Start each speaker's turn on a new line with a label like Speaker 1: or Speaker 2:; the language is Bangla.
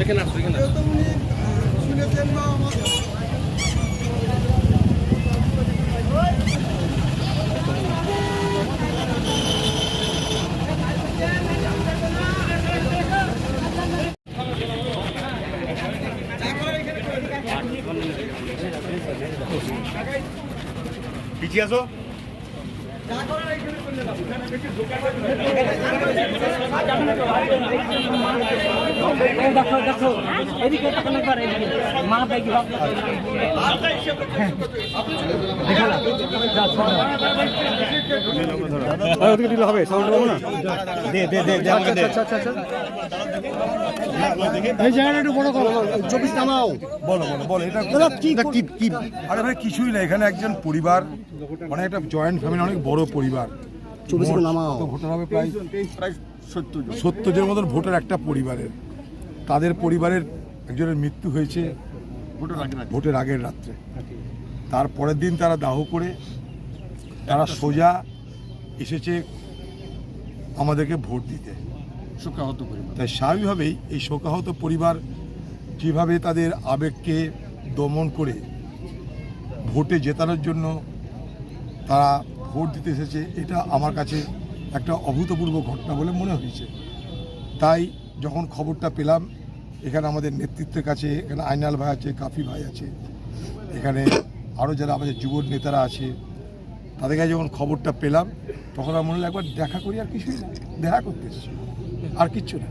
Speaker 1: এখানে আসো এখানে আসো।
Speaker 2: শুনেছেন বা আমার
Speaker 3: পিছিয়ে আসো
Speaker 4: দেখো দেখো। এদিকে তখন একবার এদিকে। মা দেখি
Speaker 3: ওদিকে দিলে হবে সাউন্ড পাবো না? দে দে দে দে আমাকে দে।
Speaker 5: এই জায়গাটা একটু বড় করো। চব্বিশ নামাও
Speaker 6: বলো বলো বলো এটা
Speaker 5: কি
Speaker 3: কি কি?
Speaker 6: আরে ভাই কিছুই না এখানে একজন পরিবার মানে একটা জয়েন্ট ফ্যামিলি অনেক বড় পরিবার।
Speaker 5: চব্বিশ নামাও।
Speaker 6: ভোটার হবে প্রায় সত্তর সত্তর জনের মতন ভোটার একটা পরিবারের। তাদের পরিবারের একজনের মৃত্যু হয়েছে ভোটের আগের রাত্রে। তার পরের দিন তারা দাহ করে তারা সোজা এসেছে আমাদেরকে ভোট দিতে।
Speaker 5: শোকাহত পরিবার।
Speaker 6: তাই স্বাভাবিকভাবেই এই শোকাহত পরিবার যেভাবে তাদের আবেগকে দমন করে ভোটে জেতানোর জন্য তারা ভোট দিতে এসেছে এটা আমার কাছে একটা অভূতপূর্ব ঘটনা বলে মনে হয়েছে। তাই যখন খবরটা পেলাম এখানে আমাদের নেতৃত্বের কাছে, এখানে আইনাল ভাই আছে, কাফি ভাই আছে, এখানে আরও যারা আমাদের যুব নেতারা আছে, তাদের কাছে যখন খবরটা পেলাম, তখন আমার মনে হলো একবার দেখা করি আর কিছু দেখা করতে এসেছি। আর কিচ্ছু না।